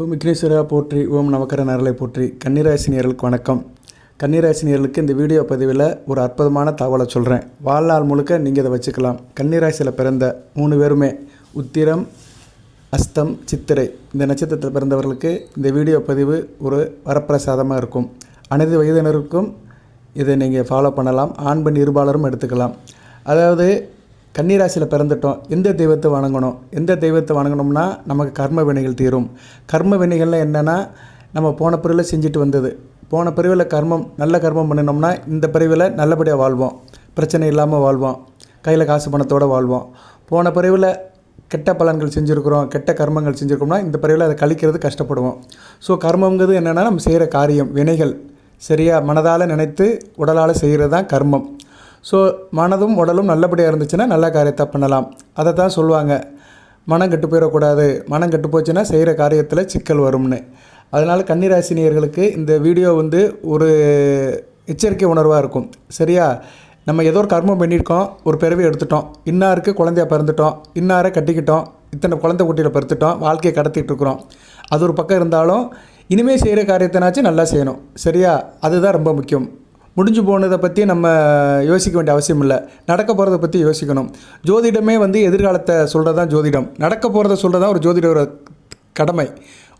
ஓம் விக்னேஸ்வரா போற்றி ஓம் நவக்கர நரலை போற்றி. கன்னிராசினியர்களுக்கு வணக்கம். கன்னிராசினியர்களுக்கு இந்த வீடியோ பதிவில் ஒரு அற்புதமான தகவலை சொல்கிறேன் வாழ்நாள் முழுக்க நீங்கள் இதை வச்சுக்கலாம். கன்னிராசியில் பிறந்த மூணு பேருமே உத்திரம் அஸ்தம் சித்திரை. இந்த நட்சத்திரத்தில் பிறந்தவர்களுக்கு இந்த வீடியோ பதிவு ஒரு வரப்பிரசாதமாக இருக்கும். அனைத்து வயதினருக்கும் இதை நீங்கள் ஃபாலோ பண்ணலாம். ஆண் பெண் இருபாலரும் எடுத்துக்கலாம். அதாவது கன்னிராசியில் பிறந்துட்டோம். எந்த தெய்வத்தை வணங்கணும்? எந்த தெய்வத்தை வணங்கணும்னா நமக்கு கர்ம வினைகள் தீரும். கர்ம வினைகள்லாம் என்னென்னா நம்ம போன பிரிவில் செஞ்சுட்டு வந்தது. போன பிரிவில் கர்மம் நல்ல கர்மம் பண்ணினோம்னா இந்த பிரிவில் நல்லபடியாக வாழ்வோம். பிரச்சனை இல்லாமல் வாழ்வோம். கையில் காசு பணத்தோடு வாழ்வோம். போன பிரிவில் கெட்ட பலன்கள் செஞ்சுருக்கிறோம் கெட்ட கர்மங்கள் செஞ்சுருக்கோம்னா இந்த பிறவியில் அதை கழிக்கிறது கஷ்டப்படுவோம். ஸோ கர்மங்கிறது என்னென்னா நம்ம செய்கிற காரியம் வினைகள். சரியாக மனதால் நினைத்து உடலால் செய்கிறது தான் கர்மம். ஸோ மனதும் உடலும் நல்லபடியாக இருந்துச்சுன்னா நல்ல காரியத்தை பண்ணலாம். அதை தான் சொல்லுவாங்க. மனம் கெட்டு போயிடக்கூடாது மனம் கெட்டு போச்சுன்னா செய்கிற காரியத்தில் சிக்கல் வரும்னு. அதனால் கன்னிராசினியர்களுக்கு இந்த வீடியோ வந்து ஒரு எச்சரிக்கை உணர்வாக இருக்கும். சரியா? நம்ம ஏதோ ஒரு கர்மம் பண்ணியிருக்கோம். ஒரு பிறவி எடுத்துட்டோம். இன்னாருக்கு குழந்தைய பிறந்துட்டோம். இன்னாரை கட்டிக்கிட்டோம். இத்தனை குழந்தை குட்டியில் பிறத்துட்டோம் வாழ்க்கையை கடத்திட்டு இருக்கிறோம். அது ஒரு பக்கம் இருந்தாலும் இனிமேல் செய்கிற காரியத்தினாச்சும் நல்லா செய்யணும். சரியா? அதுதான் ரொம்ப முக்கியம். முடிஞ்சு போனதை பற்றி நம்ம யோசிக்க வேண்டிய அவசியம் இல்லை. நடக்க போகிறத பற்றி யோசிக்கணும். ஜோதிடமே வந்து எதிர்காலத்தை சொல்கிறது தான் ஜோதிடம். நடக்க போகிறத சொல்கிறது தான் ஒரு ஜோதிடரோட கடமை.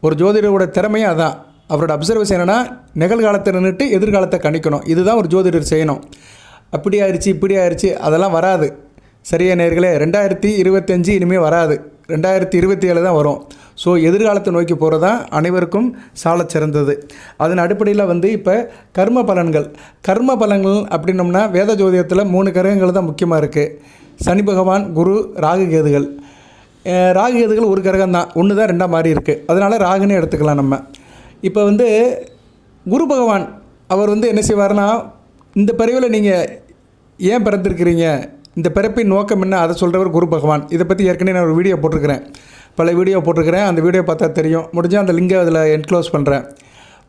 ஒரு ஜோதிடரோட திறமையும் அதான். அவரோட அப்சர்வேஷன் என்னென்னா நிகழ்காலத்தை நின்றுட்டு எதிர்காலத்தை கணிக்கணும். இதுதான் ஒரு ஜோதிடர் செய்யணும். அப்படி ஆயிடுச்சு இப்படி ஆயிடுச்சு அதெல்லாம் வராது. சரியா நேர்களே ரெண்டாயிரத்தி இருபத்தஞ்சி இனிமேல் வராது. ரெண்டாயிரத்தி இருபத்தி ஏழு தான் வரும். ஸோ எதிர்காலத்தை நோக்கி போகிறதா அனைவருக்கும் சாலச் சிறந்தது. அதன் அடிப்படையில் வந்து இப்போ கர்ம பலன்கள். கர்ம பலன்கள் அப்படின்னோம்னா வேத ஜோதியத்தில் மூணு கிரகங்கள் தான் முக்கியமாக இருக்குது சனி பகவான் குரு ராகு கேதுகள். ராகு கேதுகள் ஒரு கிரகம் தான். ஒன்று தான் ரெண்டாக மாறி இருக்குது அதனால் ராகுன்னு எடுத்துக்கலாம் நம்ம. இப்போ வந்து குரு பகவான் அவர் வந்து என்ன செய்வார்னா இந்த பிறவியில் நீங்கள் ஏன் பிறந்திருக்கிறீங்க? இந்த பிறப்பின் நோக்கம் என்ன? அதை சொல்கிறவர் குரு பகவான். இதை பற்றி ஏற்கனவே நான் ஒரு வீடியோ போட்டிருக்கிறேன். பல வீடியோ போட்டிருக்கிறேன். அந்த வீடியோ பார்த்தா தெரியும். முடிஞ்சால் அந்த லிங்கை அதில் என்க்ளோஸ் பண்ணுறேன்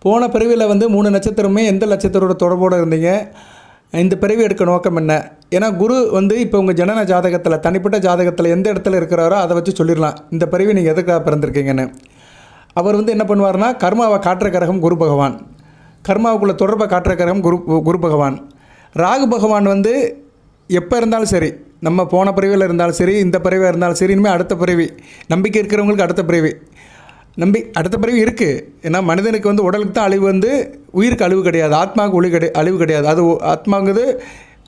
போன பிறவியில் வந்து மூணு நட்சத்திரமே எந்த நட்சத்திரோட தொடர்போடு இருந்தீங்க? இந்த பிறவி எடுக்க நோக்கம் என்ன? ஏன்னா குரு வந்து இப்போ உங்கள் ஜனன ஜாதகத்தில் தனிப்பட்ட ஜாதகத்தில் எந்த இடத்துல இருக்கிறாரோ அதை வச்சு சொல்லிடலாம். இந்த பிறவி நீங்கள் எதுக்காக பிறந்திருக்கீங்கன்னு. அவர் வந்து என்ன பண்ணுவார்னா கர்மாவை காற்ற கிரகம் குரு பகவான். கர்மாவுக்குள்ள தொடர்பை காற்ற கிரகம் குரு குரு பகவான். ராகு பகவான் வந்து எப்போ இருந்தாலும் சரி நம்ம போன பிறவியில் இருந்தாலும் சரி இந்த பிறவியாக இருந்தாலும் சரி இனிமேல் அடுத்த பிறவி. நம்பிக்கை இருக்கிறவங்களுக்கு அடுத்த பிறவி. நம்பி அடுத்த பிறவி இருக்குது ஏன்னா மனிதனுக்கு வந்து உடலுக்கு தான் அழிவு வந்து உயிருக்கு அழிவு கிடையாது. ஆத்மாவுக்கு ஒளி கிடையாது அழிவு கிடையாது. அது ஆத்மாங்கிறது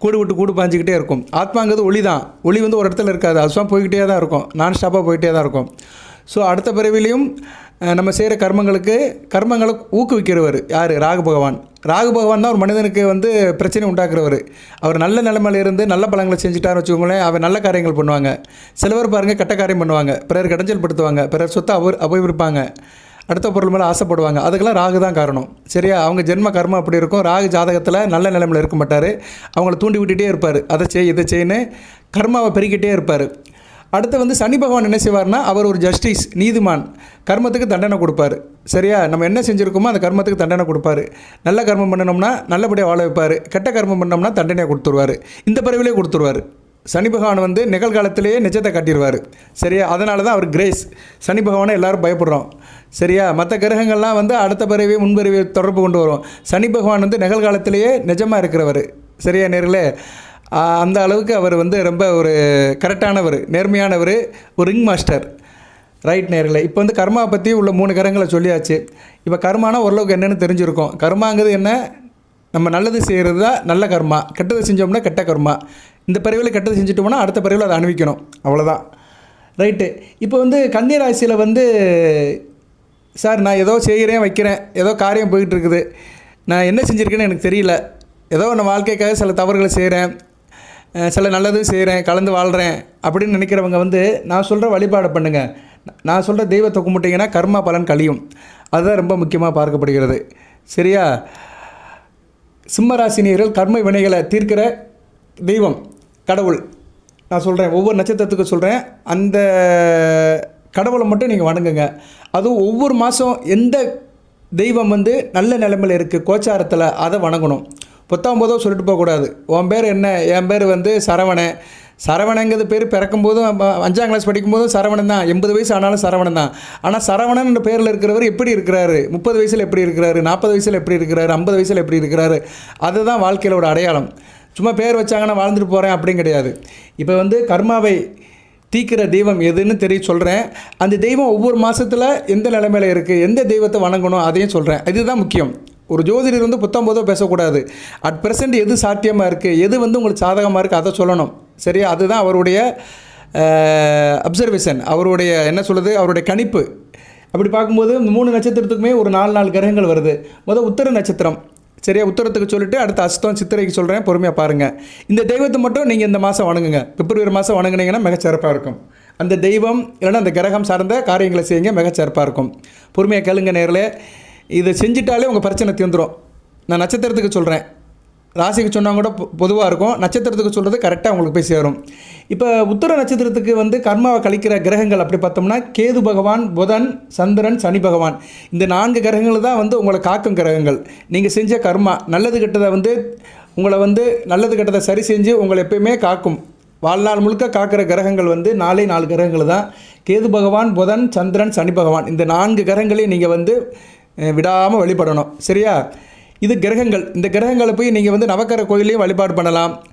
கூடு விட்டு கூடு பாஞ்சிக்கிட்டே இருக்கும். ஆத்மாங்கிறது ஒளி தான். ஒளி வந்து ஒரு இடத்துல இருக்காது. அதுவாக போய்கிட்டே தான் இருக்கும். நான் ஸ்டாப்பாக போயிட்டே தான் இருக்கும். ஸோ அடுத்த பிறவிலையும் நம்ம செய்கிற கர்மங்களுக்கு கர்மங்களை ஊக்குவிக்கிறவர் யார்? ராகு பகவான் ராகு பகவான் தான் ஒரு மனிதனுக்கு வந்து பிரச்சனை உண்டாக்குறவர். அவர் நல்ல நிலைமையில இருந்து நல்ல பலங்களை செஞ்சுட்டாருன்னு வச்சுக்கோங்களேன் அவர் நல்ல காரியங்கள் பண்ணுவாங்க. சிலவர் பாருங்கள் கெட்ட காரியம் பண்ணுவாங்க. பிறர் கடைஞ்சல் படுத்துவாங்க பிறர் சொத்தை அவர் அபகரிப்பாங்க. அடுத்த பொருள் மேலே ஆசைப்படுவாங்க. அதுக்கெல்லாம் ராகு தான் காரணம். சரியா? அவங்க ஜென்ம கர்மம் அப்படி இருக்கும். ராகு ஜாதகத்தில் நல்ல நிலைமையில் இருக்க மாட்டார். அவங்கள தூண்டி விட்டுகிட்டே இருப்பார். அதை செய் இதை செய்யுன்னு கர்மாவை பெருக்கிட்டே இருப்பார். அடுத்து வந்து சனி பகவான் என்ன செய்வார்னா அவர் ஒரு ஜஸ்டிஸ் நீதிமான் கர்மத்துக்கு தண்டனை கொடுப்பாரு. சரியா? நம்ம என்ன செஞ்சுருக்கோமோ அந்த கர்மத்துக்கு தண்டனை கொடுப்பாரு. நல்ல கர்மம் பண்ணணும்னா நல்லபடியாக வாழ வைப்பார். கெட்ட கர்மம் பண்ணோம்னா தண்டனையை கொடுத்துருவார். இந்த பிறவிலே கொடுத்துருவார். சனி பகவான் வந்து நிகழ்காலத்திலேயே நிஜத்தை காட்டிடுவார் சரியா? அதனால தான் அவர் கிரேஸ் சனி பகவானை எல்லாரும் பயப்படுறோம். சரியா? மற்ற கிரகங்கள்லாம் வந்து அடுத்த பிறவி முன்பிறவி தொடர்பு கொண்டு வரும். சனி பகவான் வந்து நிகழ்காலத்திலேயே நிஜமாக இருக்கிறவர். சரியா நேரில் அந்த அளவுக்கு அவர் வந்து ரொம்ப ஒரு கரெக்டானவர் நேர்மையானவர் ஒரு ரிங் மாஸ்டர் ரைட் நேரில். இப்போ வந்து கர்மா பற்றி உள்ள மூணு கரங்களை சொல்லியாச்சு. இப்போ கர்மானா ஓரளவுக்கு என்னென்னு தெரிஞ்சிருக்கோம். கர்மாங்கிறது என்ன? நம்ம நல்லது செய்கிறது தான் நல்ல கர்மா. கெட்டது செஞ்சோம்னா கெட்ட கர்மா. இந்த பிறவியில் கெட்டது செஞ்சுட்டோம்னா அடுத்த பிறவியில் அதை அணிவிக்கணும். அவ்வளோதான் ரைட்டு இப்போ வந்து கன்னி ராசியில் வந்து சார் நான் ஏதோ செய்கிறேன் வைக்கிறேன். ஏதோ காரியம் போயிட்டுருக்குது நான் என்ன செஞ்சுருக்கேன்னு எனக்கு தெரியல. ஏதோ நான் வாழ்க்கைக்காக சில தவறுகளை செய்கிறேன் சில நல்லதும் செய்கிறேன் கலந்து வாழ்கிறேன் அப்படின்னு நினைக்கிறவங்க வந்து நான் சொல்கிற வழிபாடை பண்ணுங்கள் நான் சொல்கிற தெய்வத்தை கும்பிட்டீங்கன்னா கர்மா பலன் கழியும். அதுதான் ரொம்ப முக்கியமாக பார்க்கப்படுகிறது. சரியா? சிம்மராசினியர்கள் கர்ம வினைகளை தீர்க்கிற தெய்வம் கடவுள். நான் சொல்கிறேன் ஒவ்வொரு நட்சத்திரத்துக்கும் சொல்கிறேன் அந்த கடவுளை மட்டும் நீங்கள் வணங்குங்க. அதுவும் ஒவ்வொரு மாதம் எந்த தெய்வம் வந்து நல்ல நிலைமையில் இருக்குது கோச்சாரத்தில் அதை வணங்கணும். பொத்தாம் போதும் சொல்லிட்டு போகக்கூடாது. உன் பேர் என்ன? என் பேர் வந்து சரவணன். சரவணங்கிறது பேர் பிறக்கும்போதும் அஞ்சாம் கிளாஸ் படிக்கும்போதும் சரவணன் தான். எண்பது வயசு ஆனாலும் சரவணன் தான். ஆனால் சரவணன் பேரில் இருக்கிறவர் எப்படி இருக்கிறாரு? முப்பது வயசில் எப்படி இருக்கிறாரு? நாற்பது வயசில் எப்படி இருக்கிறாரு? ஐம்பது வயசில் எப்படி இருக்கிறாரு? அதுதான் வாழ்க்கையிலோட அடையாளம். சும்மா பேர் வச்சாங்கன்னா வாழ்ந்துட்டு போகிறேன் அப்படின்னு கிடையாது. இப்போ வந்து கர்மாவை தீக்கிற தெய்வம் எதுன்னு தெரிய சொல்கிறேன் அந்த தெய்வம் ஒவ்வொரு மாதத்தில் எந்த நிலைமையில் இருக்குது எந்த தெய்வத்தை வணங்கணும்? அதையும் சொல்கிறேன் இதுதான் முக்கியம். ஒரு ஜோதிடர் வந்து புத்தம் போதோ பேசக்கூடாது. அட் ப்ரெசென்ட் எது சாத்தியமாக இருக்குது எது வந்து உங்களுக்கு சாதகமாக இருக்குது அதை சொல்லணும். சரியா? அதுதான் அவருடைய அப்சர்வேஷன் அவருடைய என்ன சொல்கிறது அவருடைய கணிப்பு. அப்படி பார்க்கும்போது இந்த மூணு நட்சத்திரத்துக்குமே ஒரு நாலு நாலு கிரகங்கள் வருது. முதல் உத்தர நட்சத்திரம். சரியா? உத்தரத்துக்கு சொல்லிட்டு அடுத்த அஸ்தம் சித்திரைக்கு சொல்கிறேன் பொறுமையாக பாருங்கள் இந்த தெய்வத்தை மட்டும் நீங்கள் இந்த மாதம் வணங்குங்க. பிப்ரவரி மாதம் வணங்குனீங்கன்னா மிகச்சிறப்பாக இருக்கும். அந்த தெய்வம் இல்லைன்னா அந்த கிரகம் சார்ந்த காரியங்களை செய்யுங்க. மிகச்சிறப்பாக இருக்கும். பொறுமையாக கேளுங்க நேரில் இதை செஞ்சிட்டாலே உங்கள் பிரச்சனை தீர்ந்துடும் நான் நட்சத்திரத்துக்கு சொல்கிறேன் ராசிக்கு சொன்னால் கூட பொதுவாக இருக்கும். நட்சத்திரத்துக்கு சொல்கிறது கரெக்டாக உங்களுக்கு போய் சேரும். இப்போ உத்தர நட்சத்திரத்துக்கு வந்து கர்மாவை கழிக்கிற கிரகங்கள் அப்படி பார்த்தோம்னா கேது பகவான் புதன் சந்திரன் சனி பகவான். இந்த நான்கு கிரகங்கள் தான் வந்து உங்களை காக்கும் கிரகங்கள். நீங்கள் செஞ்ச கர்மா நல்லது கெட்டதை வந்து உங்களை வந்து நல்லது கெட்டதை சரி செஞ்சு உங்களை எப்பயுமே காக்கும். வாழ்நாள் முழுக்க காக்கிற கிரகங்கள் வந்து நாலே நாலு கிரகங்கள் தான். கேது பகவான் புதன் சந்திரன் சனி பகவான். இந்த நான்கு கிரகங்களையும் நீங்கள் வந்து விடாமல் வழிபடணும். சரியா? இது கிரகங்கள். இந்த கிரகங்களை போய் நீங்கள் வந்து நவக்கர கோயிலையும் வழிபாடு பண்ணலாம்.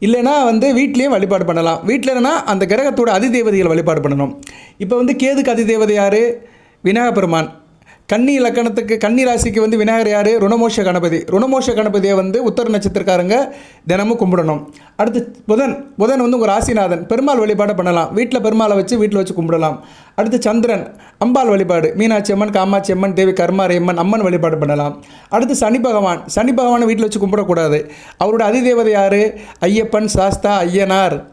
இல்லைன்னா வந்து வீட்லேயும் வழிபாடு பண்ணலாம். வீட்டில் இல்லைன்னா அந்த கிரகத்தோட அதிதேவதைகளை வழிபாடு பண்ணணும். இப்போ வந்து கேதுக்கு அதிதேவதை யார்? விநாயகப் பெருமான். கன்னி இலக்கணத்துக்கு கன்னி ராசிக்கு வந்து விநாயகர் யார்? ருணமோஷ கணபதி. ருணமோஷ கணபதியை வந்து உத்தர நட்சத்திரக்காரங்க தினமும் கும்பிடணும். அடுத்து புதன். புதன் வந்து உங்கள் ராசிநாதன். பெருமாள் வழிபாடை பண்ணலாம். வீட்டில் பெருமாளை வச்சு வீட்டில் வச்சு கும்பிடலாம். அடுத்து சந்திரன். அம்பாள் வழிபாடு. மீனாட்சி அம்மன் காமாட்சி அம்மன் தேவி கர்மாரி அம்மன் அம்மன் வழிபாடு பண்ணலாம். அடுத்து சனி பகவான். சனி பகவானை வீட்டில் வச்சு கும்பிடக்கூடாது. அவரோட அதிதேவதை யார்? ஐயப்பன் சாஸ்தா ஐயனார்.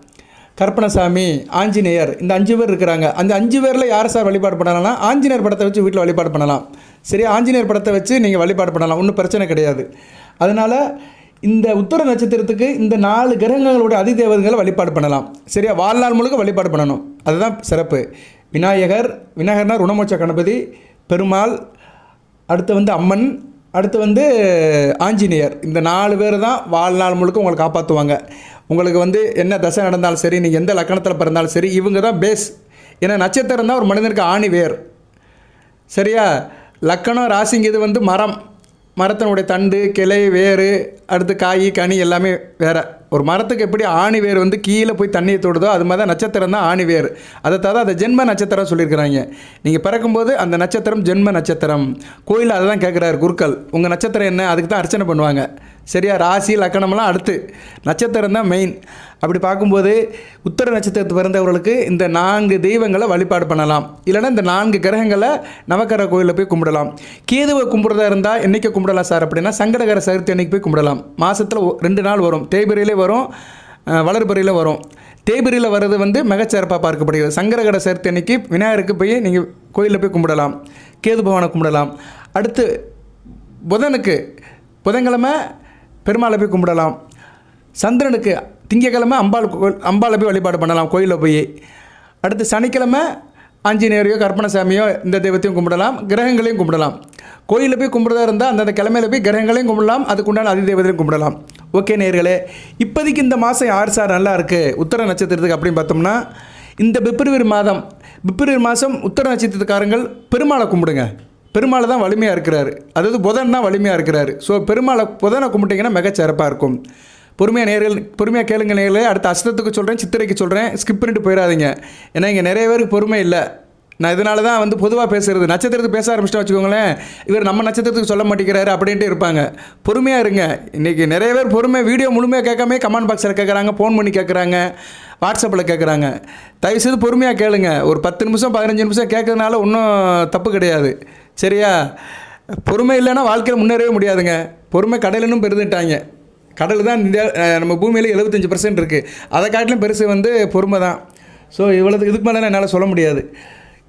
கற்பனசாமி ஆஞ்சநேயர் இந்த அஞ்சு பேர் இருக்கிறாங்க. அந்த அஞ்சு பேரில் யார் சார் வழிபாடு பண்ணலாம்னா ஆஞ்சநேயர் படத்தை வச்சு வீட்டில் வழிபாடு பண்ணலாம். சரி ஆஞ்சநேயர் படத்தை வச்சு நீங்கள் வழிபாடு பண்ணலாம். ஒன்றும் பிரச்சனை கிடையாது. அதனால் இந்த உத்தர நட்சத்திரத்துக்கு இந்த நாலு கிரகங்களுடைய அதிதேவதைகளை வழிபாடு பண்ணலாம். சரியா? வாழ்நாள் முழுக்க வழிபாடு பண்ணணும். அதுதான் சிறப்பு. விநாயகர் விநாயகர்னா ருணமோச்ச கணபதி பெருமாள் அடுத்து வந்து அம்மன் அடுத்து வந்து ஆஞ்சநேயர். இந்த நாலு பேர் தான் வாழ்நாள் முழுக்க உங்களை காப்பாற்றுவாங்க உங்களுக்கு வந்து என்ன தசை நடந்தாலும் சரி நீங்கள் எந்த லக்கணத்தில் பிறந்தாலும் சரி இவங்க தான் பேஸ் ஏன்னா நட்சத்திரம் தான் ஒரு மனிதனுக்கு ஆணி வேர். சரியா? லக்கணம் ராசிங்கிறது வந்து மரம். மரத்தினுடைய தண்டு கிளை வேர் அடுத்து காய் கனி எல்லாமே வேறு. ஒரு மரத்துக்கு எப்படி ஆணி வேர் வந்து கீழே போய் தண்ணியை தொடுதோ அது மாதிரி தான் நட்சத்திரம் தான் ஆணி வேர் அதை தவிர அதை ஜென்ம நட்சத்திரம் சொல்லியிருக்கிறாங்க. நீங்கள் பிறக்கும்போது அந்த நட்சத்திரம் ஜென்ம நட்சத்திரம். கோயிலில் அதை தான் கேட்குறாரு குருக்கள். உங்கள் நட்சத்திரம் என்ன? அதுக்கு தான் அர்ச்சனை பண்ணுவாங்க. சரியா? ராசி லக்கணம்லாம் அடுத்து. நட்சத்திரம் தான் மெயின் அப்படி பார்க்கும்போது உத்தர நட்சத்திரத்து பிறந்தவர்களுக்கு இந்த நான்கு தெய்வங்களை வழிபாடு பண்ணலாம். இல்லைன்னா இந்த நான்கு கிரகங்களை நவக்கர கோயிலில் போய் கும்பிடலாம். கேதுவை கும்பிட்றதா இருந்தால் என்றைக்கு கும்பிடலாம் சார் அப்படின்னா சங்கடகர சதுர்த்தி அன்னைக்கு போய் கும்பிடலாம். மாதத்தில் ரெண்டு நாள் வரும். தேய்பிரையிலே வரும் வளர்பிறையில் வரும். தேய்பிரையில் வர்றது வந்து மிகச்சிறப்பாக பார்க்கப்படுகிறது. சங்கரகட சேர்த்து அன்னைக்கு விநாயகருக்கு போய் நீங்கள் கோயிலில் போய் கும்பிடலாம். கேது பகவானை கும்பிடலாம். அடுத்து புதனுக்கு புதன்கிழமை பெருமாளை போய் கும்பிடலாம். சந்திரனுக்கு திங்கக்கிழமை அம்பாள் அம்பாளை போய் வழிபாடு பண்ணலாம் கோயிலில் போய். அடுத்து சனிக்கிழமை ஆஞ்சநேயரையோ கற்பனசாமியோ இந்த தெய்வத்தையும் கும்பிடலாம் கிரகங்களையும் கும்பிடலாம். கோயிலில் போய் கும்பிட்றதா இருந்தால் அந்தந்த கிழமையில போய் கிரகங்களையும் கும்பிடலாம் அதுக்குண்டான அதி தெய்வத்தையும் கும்பிடலாம். ஓகே நேர்களே இப்போதைக்கு இந்த மாதம் யார் சார் நல்லா இருக்குது உத்தர நட்சத்திரத்துக்கு அப்படின்னு பார்த்தோம்னா இந்த பிப்ரவரி மாதம் பிப்ரவரி மாதம் உத்தர நட்சத்திரத்துக்காரங்கள் பெருமாளை கும்பிடுங்க. பெருமாளை தான் வலிமையாக இருக்கிறாரு. அதாவது புதன் தான் வலிமையாக இருக்கிறாரு. ஸோ பெருமாளை புதனை கும்பிட்டிங்கன்னா மிகச்சிறப்பாக இருக்கும். பொறுமையாக நேர்கள் பொறுமையாக கேளுங்க நேர்களே. அடுத்த அஸ்தத்துக்கு சொல்கிறேன் சித்திரைக்கு சொல்கிறேன் ஸ்கிப் பண்ணிட்டு போயிடாதீங்க. ஏன்னா இங்கே நிறைய பேருக்கு பொறுமை இல்லை. நான் இதனால தான் வந்து பொதுவாக பேசுகிறது நட்சத்திரத்துக்கு பேச ஆரம்பிச்சிட்டா வச்சுக்கோங்களேன். இவர் நம்ம நட்சத்திரத்துக்கு சொல்ல மாட்டேங்கிறாரு அப்படின்ட்டு இருப்பாங்க. பொறுமையாக இருங்க. இன்றைக்கி நிறைய பேர் பொறுமை வீடியோ முழுமையாக கேட்காம கமெண்ட் பாக்ஸில் கேட்குறாங்க ஃபோன் பண்ணி கேட்குறாங்க வாட்ஸ்அப்பில் கேட்குறாங்க. தயவுசெய்து பொறுமையாக கேளுங்க. ஒரு பத்து நிமிஷம் பதினஞ்சு நிமிஷம் கேட்கறதுனால ஒன்றும் தப்பு கிடையாது. சரியா? பொறுமை இல்லைன்னா வாழ்க்கையில் முன்னேறவே முடியாதுங்க. பொறுமை கடையிலன்னு பெருந்துட்டாங்க. கடல் தான் இந்தியா நம்ம பூமியில் எழுபத்தஞ்சி பர்சன்ட் இருக்குது அதை காட்டிலும் பெருசு வந்து பொறுமை தான். ஸோ இவ்வளவு இதுக்கு மேலே என்னால் சொல்ல முடியாது.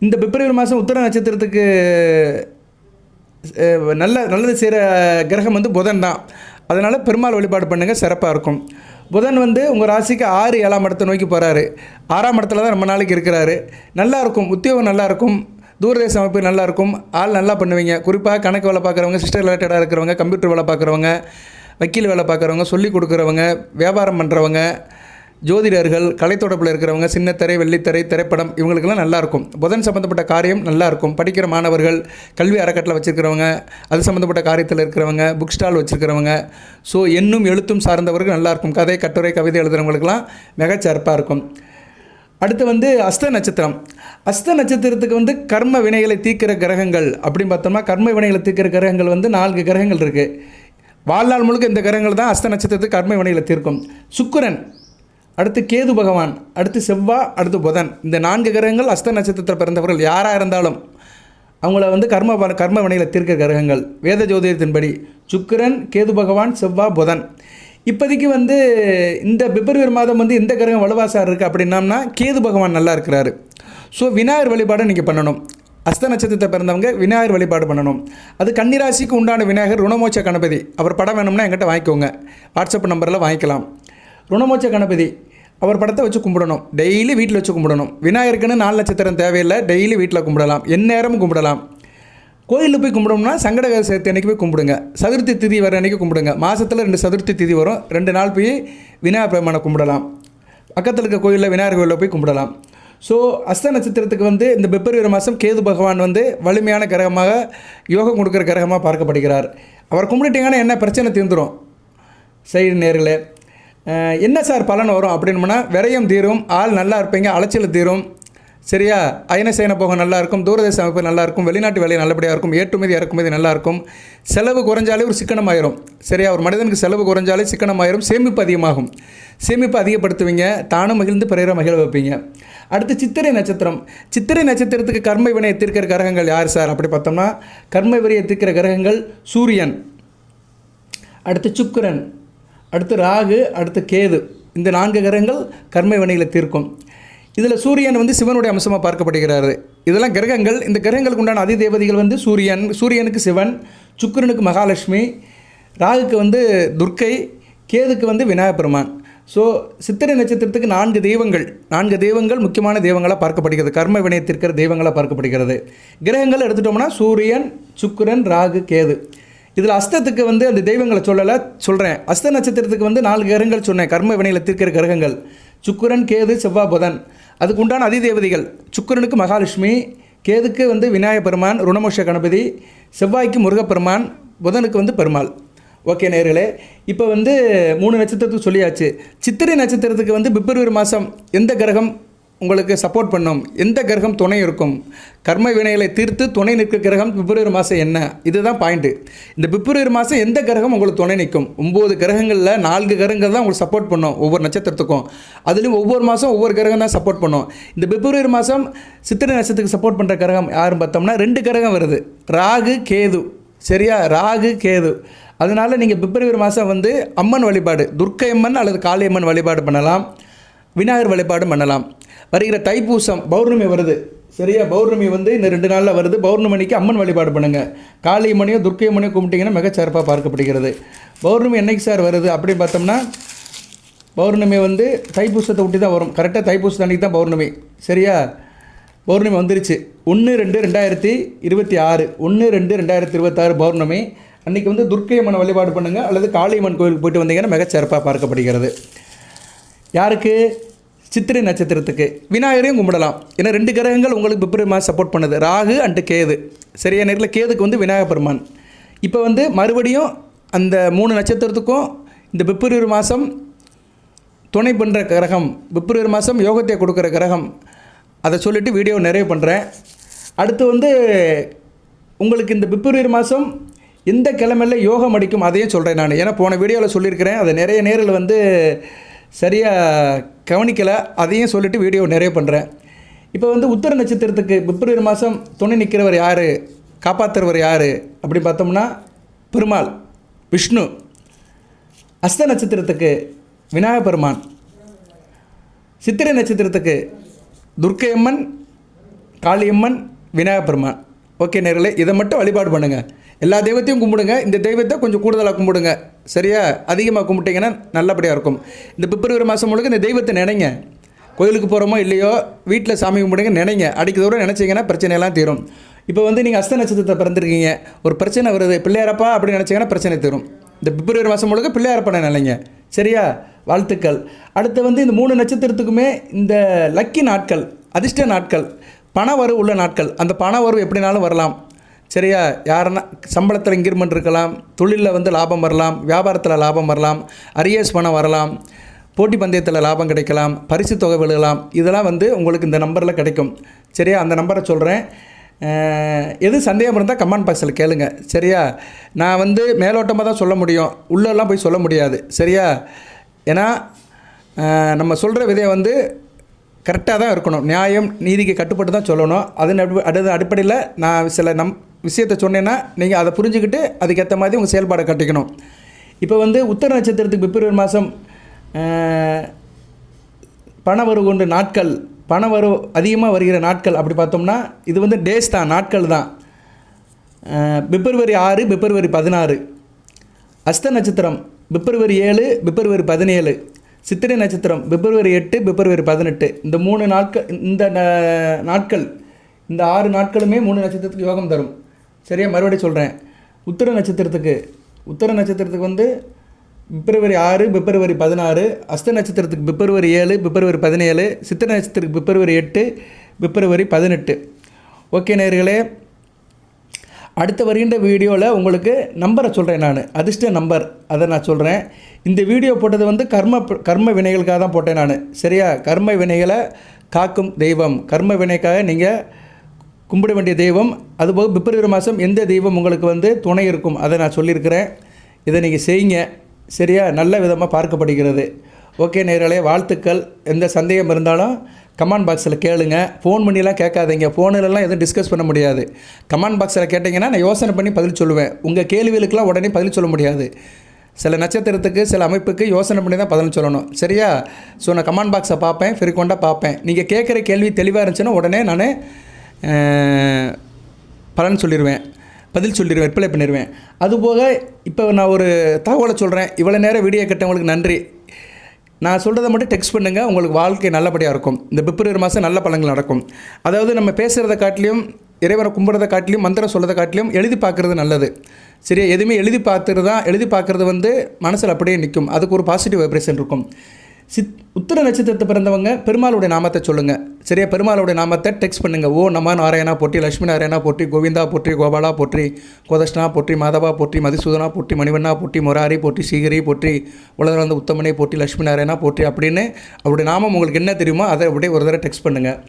இந்த பிப்ரவரி மாதம் உத்தர நட்சத்திரத்துக்கு நல்ல நல்லது செய்கிற கிரகம் வந்து புதன் தான். அதனால் பெருமாள் வழிபாடு பண்ணுங்கள் சிறப்பாக இருக்கும். புதன் வந்து உங்கள் ராசிக்கு ஆறு ஏழாம் இடத்தை நோக்கி போகிறாரு ஆறாம் இடத்துல தான் ரொம்ப நாளைக்கு இருக்கிறாரு. நல்லாயிருக்கும் உத்தியோகம் நல்லாயிருக்கும் தூரதேச அமைப்பு நல்லாயிருக்கும் ஆள் நல்லா பண்ணுவீங்க. குறிப்பாக கணக்கு வேலை பார்க்குறவங்க சிஸ்டர் ரிலேட்டடாக இருக்கிறவங்க கம்ப்யூட்டர் வேலை பார்க்குறவங்க வக்கீல் வேலை பார்க்குறவங்க சொல்லி கொடுக்குறவங்க வியாபாரம் பண்ணுறவங்க ஜோதிடர்கள் கலைத்தொடர்பில் இருக்கிறவங்க சின்னத்திரை வெள்ளித்திரை திரைப்படம் இவங்களுக்கெல்லாம் நல்லாயிருக்கும். புதன் சம்மந்தப்பட்ட காரியம் நல்லாயிருக்கும். படிக்கிற மாணவர்கள் கல்வி அறக்கட்டளை வச்சுருக்கிறவங்க அது சம்மந்தப்பட்ட காரியத்தில் இருக்கிறவங்க புக் ஸ்டால் வச்சுருக்கிறவங்க ஸோ எண்ணும் எழுத்தும் சார்ந்தவர்கள் நல்லாயிருக்கும். கதை கட்டுரை கவிதை எழுதுகிறவங்களுக்கெல்லாம் மிகச்சிறப்பாக இருக்கும். அடுத்து வந்து அஸ்த நட்சத்திரம். அஸ்த நட்சத்திரத்துக்கு வந்து கர்ம வினைகளை தீர்க்கிற கிரகங்கள் அப்படின்னு பார்த்தோம்னா கர்ம வினைகளை தீர்க்கிற கிரகங்கள் வந்து நான்கு கிரகங்கள் இருக்குது வாழ்நாள் முழுக்க இந்த கிரகங்கள் தான் அஸ்த நட்சத்திரத்துக்கு கர்ம வினையில் தீர்க்கும். சுக்கிரன் அடுத்து கேது பகவான் அடுத்து செவ்வா அடுத்து புதன். இந்த நான்கு கிரகங்கள் அஸ்த நட்சத்திரத்தில் பிறந்தவர்கள் யாராக இருந்தாலும் அவங்கள வந்து கர்ம ப- கர்ம வினையில் தீர்க்க கிரகங்கள். வேத ஜோதிடத்தின்படி சுக்கரன் கேது பகவான் செவ்வா புதன். இப்போதைக்கு வந்து இந்த பிப்ரவரி மாதம் வந்து இந்த கிரகம் வலுவாசார் இருக்குது அப்படின்னம்னா கேது பகவான் நல்லா இருக்கிறாரு. ஸோ விநாயகர் வழிபாடை நீங்கள் பண்ணணும். அஸ்த நட்சத்திரத்தை பிறந்தவங்க விநாயகர் வழிபாடு பண்ணணும். அது கன்னிராசிக்கு உண்டான விநாயகர் ருணமோச்ச கணபதி. அவர் படம் வேணும்னா எங்கிட்ட வாங்கிக்கோங்க. வாட்ஸ்அப் நம்பரில் வாங்கிக்கலாம். ருணமோச்ச கணபதி. அவர் படத்தை வச்சு கும்பிடணும். டெய்லி வீட்டில் வச்சு கும்பிடணும். விநாயகருக்குன்னு நாலு நட்சத்திரம் தேவையில்லை. டெய்லி வீட்டில் கும்பிடலாம். எந்நேரமும் கும்பிடலாம். கோயிலில் போய் கும்பிடணும்னா சங்கடகர சேர்த்து அன்னைக்கு போய் கும்பிடுங்க. சதுர்த்தி திதி வர அன்றைக்கி கும்பிடுங்க. மாதத்தில் ரெண்டு சதுர்த்தி திதி வரும். ரெண்டு நாள் போய் விநாயகர் பெருமானை கும்பிடலாம். பக்கத்தில் இருக்க கோயிலில் விநாயகர் கோயிலில் போய் கும்பிடலாம். ஸோ அஸ்த நட்சத்திரத்துக்கு வந்து இந்த பிப்ரவரி மாதம் கேது பகவான் வந்து வலிமையான கிரகமாக யோகம் கொடுக்குற கிரகமாக பார்க்கப்படுகிறார். அவர் கும்பிட்டிங்கன்னா என்ன பிரச்சனை தீர்ந்துடும் சைடு நேரில் என்ன சார் பலன் வரும் அப்படின்னோம்னா விரயம் தீரும் ஆள் நல்லா இருப்பீங்க அலைச்சல் தீரும். சரியா? அயன சேன போகம் நல்லா தூரதேச அமைப்பு நல்லா இருக்கும் வெளிநாட்டு வேலை நல்லபடியாக இருக்கும் ஏற்றுமதி இறக்குமதி நல்லாயிருக்கும் செலவு குறைஞ்சாலே ஒரு சிக்கனமாயிரும். சரியா? ஒரு மனிதனுக்கு செலவு குறைஞ்சாலே சிக்கனமாயிரும் சேமிப்பு அதிகமாகும். சேமிப்பு அதிகப்படுத்துவீங்க தானும் மகிழ்ந்து பிறரை மகிழ வைப்பீங்க. அடுத்து சித்திரை நட்சத்திரம். சித்திரை நட்சத்திரத்துக்கு கர்ம வினையை தீர்க்கிற கிரகங்கள் யார் சார்? அப்படி பார்த்தோம்னா கர்ம வினையை தீர்க்கிற கிரகங்கள் சூரியன் அடுத்து சுக்கரன் அடுத்து ராகு அடுத்து கேது. இந்த நான்கு கிரகங்கள் கர்ம வினைகளை தீர்க்கும். இதில் சூரியன் வந்து சிவனுடைய அம்சமாக பார்க்கப்படுகிறாரு. இதெல்லாம் கிரகங்கள் இந்த கிரகங்களுக்கு உண்டான அதிதேவதைகள் வந்து சூரியன் சூரியனுக்கு சிவன் சுக்கிரனுக்கு மகாலட்சுமி ராகுக்கு வந்து துர்க்கை கேதுக்கு வந்து விநாயகப் பெருமான். ஸோ சித்திரை நட்சத்திரத்துக்கு நான்கு தெய்வங்கள். நான்கு தெய்வங்கள் முக்கியமான தெய்வங்களாக பார்க்கப்படுகிறது. கர்ம வினயத்திற்கிற தெய்வங்களாக பார்க்கப்படுகிறது. கிரகங்கள் எடுத்துட்டோம்னா சூரியன் சுக்கரன் ராகு கேது. இதில் அஸ்தத்துக்கு வந்து அந்த தெய்வங்களை சொல்லலை சொல்கிறேன் அஸ்த நட்சத்திரத்துக்கு வந்து நாலு கிரகங்கள் சொன்னேன். கர்ம வினையில் தீர்க்கிற கிரகங்கள். சுக்குரன் கேது செவ்வா புதன். அதுக்கு உண்டான அதிதேவதைகள். சுக்குரனுக்கு மகாலட்சுமி கேதுக்கு வந்து விநாயகபெருமான் ருணமோஷ கணபதி செவ்வாய்க்கு முருகப்பெருமான் புதனுக்கு வந்து பெருமாள். ஓகே நேர்களே இப்போ வந்து மூணு நட்சத்திரத்துக்கு சொல்லியாச்சு. சித்திரை நட்சத்திரத்துக்கு வந்து பிப்ரவரி மாதம் எந்த கிரகம்? உங்களுக்கு சப்போர்ட் பண்ணும். எந்த கிரகம் துணை இருக்கும்? கர்ம வினைகளை தீர்த்து துணை நிற்க கிரகம் பிப்ரவரி மாதம் என்ன? இதுதான் பாயிண்ட்டு இந்த பிப்ரவரி மாதம் எந்த கிரகம் உங்களுக்கு துணை நிற்கும்? ஒம்பது கிரகங்களில் நான்கு கிரகங்கள் தான் உங்களுக்கு சப்போர்ட் பண்ணும் ஒவ்வொரு நட்சத்திரத்துக்கும். அதுலேயும் ஒவ்வொரு மாதம் ஒவ்வொரு கிரகம் தான் சப்போர்ட் பண்ணும். இந்த பிப்ரவரி மாதம் சித்திரை நட்சத்திரத்துக்கு சப்போர்ட் பண்ணுற கிரகம் யாருன்னு பார்த்தோம்னா ரெண்டு கிரகம் வருது. ராகு கேது. சரியா? ராகு கேது. அதனால் நீங்கள் பிப்ரவரி மாதம் வந்து அம்மன் வழிபாடு துர்க்கை அம்மன் அல்லது காளியம்மன் வழிபாடு பண்ணலாம். விநாயகர் வழிபாடு பண்ணலாம். வருகிற தைப்பூசம் பௌர்ணமி வருது. சரியா? பௌர்ணமி வந்து இந்த ரெண்டு நாளில் வருது. பௌர்ணமிக்கு அம்மன் வழிபாடு பண்ணுங்கள் காளியம்மனையோ துர்க்கையம்மனையோ கும்பிட்டிங்கன்னா மிகச்சிறப்பாக பார்க்கப்படுகிறது. பௌர்ணமி என்னைக்கு சார் வருது? அப்படின்னு பார்த்தோம்னா பௌர்ணமி வந்து தைப்பூசத்தை ஒட்டி தான் வரும். கரெக்டாக தைப்பூசத்து அன்றைக்கி தான் பௌர்ணமி. சரியா? பௌர்ணமி வந்துருச்சு. ஒன்று ரெண்டு ரெண்டாயிரத்தி இருபத்தி ஆறு. ஒன்று ரெண்டு ரெண்டாயிரத்தி இருபத்தாறு பௌர்ணமி. அன்றைக்கி வந்து துர்க்கையம்மனை வழிபாடு பண்ணுங்கள் அல்லது காளியம்மன் கோயிலுக்கு போயிட்டு வந்தீங்கன்னா மிகச்சிறப்பாக பார்க்கப்படுகிறது. யாருக்கு? சித்திரை நட்சத்திரத்துக்கு விநாயகரையும் கும்பிடலாம். ஏன்னா ரெண்டு கிரகங்கள் உங்களுக்கு பிப்ரவரி மாதம் சப்போர்ட் பண்ணுது. ராகு அண்டு கேது. சரியா? நேரத்தில் கேதுக்கு வந்து விநாயகர் பெருமான். இப்போ வந்து மறுபடியும் அந்த மூணு நட்சத்திரத்துக்கும் இந்த பிப்ரவரி மாதம் துணை பண்ணுற கிரகம் பிப்ரவரி மாதம் யோகத்தை கொடுக்குற கிரகம். அதை சொல்லிவிட்டு வீடியோ நிறைவு பண்ணுறேன் அடுத்து வந்து உங்களுக்கு இந்த பிப்ரவரி மாதம் எந்த கிழமையில யோகம் அடிக்கும் அதையும் சொல்கிறேன் நான். ஏன்னா போன வீடியோவில் சொல்லியிருக்கிறேன். அதை நிறைய நேரில் வந்து சரியாக கவனிக்கலை அதையும் சொல்லிவிட்டு வீடியோ நிறைய பண்ணுறேன் இப்போ வந்து உத்தர நட்சத்திரத்துக்கு பிப்ரவரி மாதம் துணை நிற்கிறவர் யார்? காப்பாற்றுறவர் யார்? அப்படி பார்த்தோம்னா பெருமாள் விஷ்ணு. அஸ்த நட்சத்திரத்துக்கு விநாயக பெருமான். சித்திரை நட்சத்திரத்துக்கு துர்க்கையம்மன் காளியம்மன் விநாயகப் பெருமான். ஓகே நேரில் இதை மட்டும் வழிபாடு பண்ணுங்கள் எல்லா தெய்வத்தையும் கும்பிடுங்க. இந்த தெய்வத்தை கொஞ்சம் கூடுதலாக கும்பிடுங்க. சரியா? அதிகமாக கும்பிட்டிங்கன்னா நல்லபடியாக இருக்கும். இந்த பிப்ரவரி மாதம் முழுக்க இந்த தெய்வத்தை நினைங்க. கோயிலுக்கு போகிறோமோ இல்லையோ வீட்டில் சாமி கும்பிடுங்க நினைங்க. அடிக்க தூரம் நினச்சிங்கன்னா பிரச்சனையெல்லாம் தீரும். இப்போ வந்து நீங்கள் அஸ்த நட்சத்திரத்தை பிறந்திருக்கீங்க. ஒரு பிரச்சனை வருது. பிள்ளையாரப்பா அப்படின்னு நினச்சிங்கன்னா பிரச்சனை தீரும். இந்த பிப்ரவரி மாதம் முழுக்க பிள்ளையாரப்பனை நினைங்க. சரியா? வாழ்த்துக்கள். அடுத்து வந்து இந்த மூணு நட்சத்திரத்துக்குமே இந்த லக்கி நாட்கள் அதிர்ஷ்ட நாட்கள் பண வரவு உள்ள நாட்கள். அந்த பண வரவு எப்படினாலும் வரலாம். சரியா? யாருன்னா சம்பளத்தில் இன்க்ரிமெண்ட் இருக்கலாம் தொழிலில் வந்து லாபம் வரலாம் வியாபாரத்தில் லாபம் வரலாம் அரியர்ஸ் பணம் வரலாம் போட்டி பந்தயத்தில் லாபம் கிடைக்கலாம் பரிசு தொகை விழுகலாம் இதெல்லாம் வந்து உங்களுக்கு இந்த நம்பரில் கிடைக்கும். சரியா? அந்த நம்பரை சொல்கிறேன் எது சந்தேகம் இருந்தால் கமெண்ட் பாக்ஸில் கேளுங்க. சரியா? நான் வந்து மேலோட்டமாக தான் சொல்ல முடியும். உள்ளெல்லாம் போய் சொல்ல முடியாது. சரியா? ஏன்னா நம்ம சொல்கிற விதையை வந்து கரெக்டாக தான் இருக்கணும். நியாயம் நீதிக்கு கட்டுப்பட்டு தான் சொல்லணும். அதன் அடி அடுத்த அடிப்படையில் நான் சில நம் விஷயத்த சொன்னேன்னா நீங்கள் அதை புரிஞ்சுக்கிட்டு அதுக்கேற்ற மாதிரி உங்கள் செயல்பாடை கட்டிக்கணும். இப்போ வந்து உத்தர நட்சத்திரத்துக்கு பிப்ரவரி மாதம் பண வரவு கொண்டு நாட்கள் பண வரவு அதிகமாக வருகிற நாட்கள் அப்படி பார்த்தோம்னா இது வந்து டேஸ் தான் நாட்கள் தான். பிப்ரவரி ஆறு பிப்ரவரி பதினாறு. அஸ்த நட்சத்திரம் பிப்ரவரி ஏழு பிப்ரவரி பதினேழு. சித்திரை நட்சத்திரம் பிப்ரவரி எட்டு பிப்ரவரி பதினெட்டு. இந்த மூணு நாட்கள் இந்த நாட்கள் இந்த ஆறு நாட்களுமே மூணு நட்சத்திரத்துக்கு யோகம் தரும். சரியா மறுபடியும் சொல்கிறேன் உத்திர நட்சத்திரத்துக்கு உத்திர நட்சத்திரத்துக்கு வந்து பிப்ரவரி ஆறு பிப்ரவரி பதினாறு அஸ்த நட்சத்திரத்துக்கு பிப்ரவரி ஏழு பிப்ரவரி பதினேழு சித்திரை நட்சத்திரத்துக்கு பிப்ரவரி எட்டு பிப்ரவரி பதினெட்டு. ஓகே நேர்களே அடுத்த வருகின்ற வீடியோவில் உங்களுக்கு நம்பரை சொல்கிறேன் நான். அதிர்ஷ்ட நம்பர் அதை நான் சொல்கிறேன் இந்த வீடியோ போட்டது வந்து கர்ம கர்ம வினைகளுக்காக தான் போட்டேன் நான். சரியா கர்ம வினைகளை காக்கும் தெய்வம். கர்ம வினைக்காக நீங்கள் கும்பிட வேண்டிய தெய்வம் அதுபோக பிப்ரவரி மாதம் எந்த தெய்வம் உங்களுக்கு வந்து துணை இருக்கும் அதை நான் சொல்லியிருக்கிறேன். இதை நீங்கள் செய்யுங்க. சரியா? நல்ல விதமாக பார்க்கப்படுகிறது. ஓகே நேரலே வாழ்த்துக்கள். எந்த சந்தேகம் இருந்தாலும் கமெண்ட் பாக்ஸில் கேளுங்க. ஃபோன் பண்ணிலாம் கேட்காதீங்க. ஃபோனிலலாம் எதுவும் டிஸ்கஸ் பண்ண முடியாது. கமெண்ட் பாக்ஸில் கேட்டிங்கன்னா நான் யோசனை பண்ணி பதில் சொல்லுவேன். உங்கள் கேள்விகளுக்கெலாம் உடனே பதில் சொல்ல முடியாது. சில நட்சத்திரத்துக்கு சில அமைப்புக்கு யோசனை பண்ணி தான் பதில் சொல்லணும். சரியா? ஸோ நான் கமெண்ட் பாக்ஸை பார்ப்பேன். ஃப்ரீக்வெண்ட்டாக பார்ப்பேன். நீங்கள் கேட்குற கேள்வி தெளிவாக இருந்துச்சுன்னா உடனே நான் பலன் சொல்லிடுவேன் பதில் சொல்லிடுவேன் ரிப்ளை பண்ணிடுவேன் அதுபோக இப்போ நான் ஒரு தகவலை சொல்கிறேன் இவ்வளோ நேரம் வீடியோ கேட்டவங்களுக்கு நன்றி. நான் சொல்கிறத மட்டும் டெக்ஸ்ட் பண்ணுங்கள் உங்களுக்கு வாழ்க்கை நல்லபடியாக இருக்கும். இந்த பிப்ரவரி மாதம் நல்ல பலன்கள் நடக்கும். அதாவது நம்ம பேசுகிறத காட்டிலையும் இறைவனை கும்பிட்றத காட்டிலையும் மந்திரம் சொல்கிறத காட்டிலையும் எழுதி பார்க்குறது நல்லது. சரியா? எதுவுமே எழுதி பார்த்துறது தான் எழுதி பார்க்குறது வந்து மனசில் அப்படியே நிற்கும். அதுக்கு ஒரு பாசிட்டிவ் வைப்ரேஷன் இருக்கும். சித் உத்திர நட்சத்திரத்தை பிறந்தவங்க பெருமாளுடைய நாமத்தை சொல்லுங்கள் சரியா? பெருமாளுடைய நாமத்தை டெக்ஸ்ட் பண்ணுங்கள் ஓ நம நாராயணா போற்றி லட்சுமி நாராயணா போற்றி கோவிந்தா போற்றி கோபாலா போற்றி கோதஷ்ணா போற்றி மாதவா போற்றி மதுசூதனா போற்றி மணிவண்ணா போற்றி முராரி போற்றி சீகரி போற்றி உலகளந்த உத்தமனை போற்றி லட்சுமி நாராயணா போற்றி அப்படின்னு அவருடைய நாமம் உங்களுக்கு என்ன தெரியுமோ அதை அப்படியே ஒரு தடவை டெக்ஸ்ட் பண்ணுங்கள்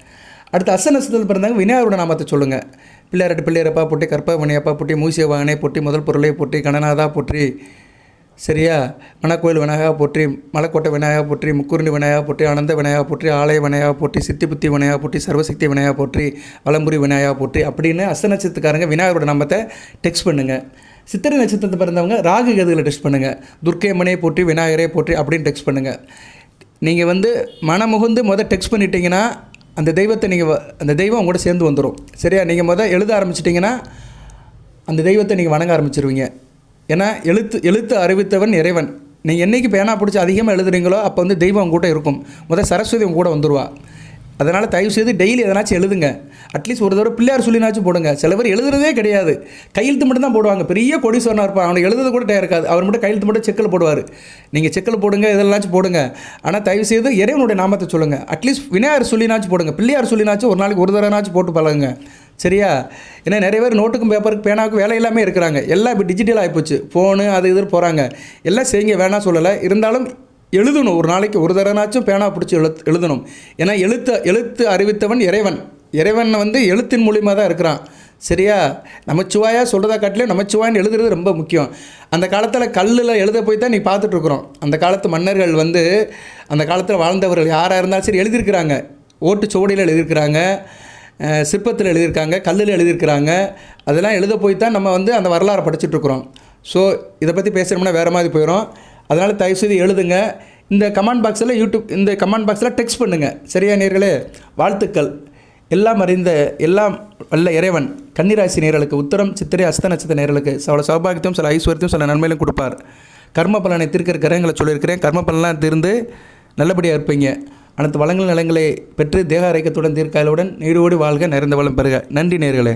அடுத்து அச நட்சத்திரத்தில் பிறந்தவங்க விநாயகரோட நாமத்தை சொல்லுங்கள் பிள்ளையாரட்டு பிள்ளையரப்பா போட்டி கற்பமணியப்பா போட்டி மூசிய வாகனே போட்டி முதல் பொருளை போட்டி கணநாதா போற்றி சரியா? மணக்கோயில் விநாயகா போற்றி மலைக்கோட்டை விநாயகா போற்றி முக்குருண்டி விநாயகா போற்றி ஆனந்த விநாயகா போற்றி ஆலய விநாயகா போற்றி சித்திபுத்தி விநாயகா போற்றி சர்வசக்தி விநாயகா போற்றி வலம்புரி விநாயகா போற்றி அப்படின்னு அஸ்த நட்சத்திரக்காரங்க விநாயகரோட நாமத்தை டெக்ஸ்ட் பண்ணுங்கள் சித்திரை நட்சத்திரத்தை பிறந்தவங்க ராகு கதுகளை டெக்ஸ்ட் பண்ணுங்கள் துர்க்கையம்மனே போற்றி விநாயகரே போற்றி அப்படின்னு டெக்ஸ்ட் பண்ணுங்கள் நீங்கள் வந்து மனமுகுந்து மொதல் டெக்ஸ்ட் பண்ணிட்டீங்கன்னா அந்த தெய்வத்தை நீங்கள் அந்த தெய்வம் உங்களோட சேர்ந்து வந்துடும் சரியா? நீங்கள் மொதல் எழுத ஆரம்பிச்சிட்டிங்கன்னா அந்த தெய்வத்தை நீங்கள் வணங்க ஆரம்பிச்சிருவீங்க. ஏன்னா எழுத்து எழுத்து அறிவித்தவன் இறைவன். நீங்கள் என்னைக்கு பேனா பிடிச்சி அதிகமாக எழுதுறீங்களோ அப்போ வந்து தெய்வம் உங்க கூட இருக்கும். முதல் சரஸ்வதி உங்க கூட வந்துடுவா அதனால் தயவு செய்து டெய்லி எதனாச்சும் எழுதுங்க. அட்லீஸ்ட் ஒரு தடவை பிள்ளையார் சொல்லினாச்சும் போடுங்க. சில பேர் எழுதுறதே கிடையாது. கையெழுத்து மட்டும் தான் போடுவாங்க. பெரிய கொடிசோனாக இருப்பான் அவனுக்கு எழுதுறது கூட டயம் இருக்காது. அவர் மட்டும் கையெழுத்து மட்டும் செக்கில் போடுவார். நீங்கள் செக்கில் போடுங்க இதெல்லாச்சும் போடுங்க. ஆனால் தயவு செய்து இறைவனுடைய நாமத்தை சொல்லுங்கள் அட்லீஸ்ட் விநாயகர் சொல்லினாச்சும் போடுங்க. பிள்ளையார் சொல்லினாச்சும் ஒரு நாளைக்கு ஒரு தடவைனாச்சும் போட்டு பழகுங்க. சரியா? ஏன்னா நிறைய பேர் நோட்டுக்கும் பேப்பருக்கு பேனாவுக்கும் வேலை எல்லாமே இருக்கிறாங்க. எல்லாம் இப்போ டிஜிட்டல் ஆகிப்போச்சு ஃபோனு அது இது போகிறாங்க எல்லாம் செய்யுங்க வேணாம் சொல்லலை. இருந்தாலும் எழுதணும். ஒரு நாளைக்கு ஒரு தடவைனாச்சும் பேனா பிடிச்சி எழுத் எழுதணும். ஏன்னா எழுத்த எழுத்து அறிவித்தவன் இறைவன். இறைவன் வந்து எழுத்தின் மூலியமாக தான் இருக்கிறான். சரியா? நமச்சிவாயா சொல்கிறதா காட்டிலும் நமச்சிவாயின்னு எழுதுறது ரொம்ப முக்கியம். அந்த காலத்தில் கல்லில் எழுத போய் தான் நீ பார்த்துட்ருக்குறோம் அந்த காலத்து மன்னர்கள் வந்து அந்த காலத்தில் வாழ்ந்தவர்கள் யாராக இருந்தாலும் சரி எழுதியிருக்கிறாங்க. ஓட்டுச்சுவடியில் எழுதியிருக்கிறாங்க. சிற்பத்தில் எழுதியிருக்காங்க கல்லில் எழுதியிருக்கிறாங்க. அதெல்லாம் எழுத போய் தான் நம்ம வந்து அந்த வரலாறை படிச்சுட்ருக்குறோம் ஸோ இதை பற்றி பேசணும்னா வேறு மாதிரி போயிடும் அதனால் தயவுசெய்து எழுதுங்க. இந்த கமெண்ட் பாக்ஸில் யூடியூப் இந்த கமெண்ட் பாக்ஸில் டெக்ஸ்ட் பண்ணுங்கள் சரியா நேர்களே? வாழ்த்துக்கள். எல்லாம் அறிந்த எல்லாம் வல்ல இறைவன் கன்னிராசி நேர்களுக்கு உத்தரம் சித்திரை அஸ்த நட்சத்திர நேர்களுக்கு சில சௌபாகியத்தையும் சில ஐஸ்வர்யத்தையும் சில நன்மையிலும் கொடுப்பார். கர்ம பலனை தீர்க்கிற கிரகங்களை சொல்லியிருக்கிறேன். கர்ம பலனாக தீர்ந்து நல்லபடியாக இருப்பீங்க. அனைத்து வளங்கள் நலங்களை பெற்று தேக ஐக்கியத்துடன் தீர்க்காயலுடன் நீரோடி வாழ்க நிறைந்த வளம் பெறுக. நன்றி நேர்களே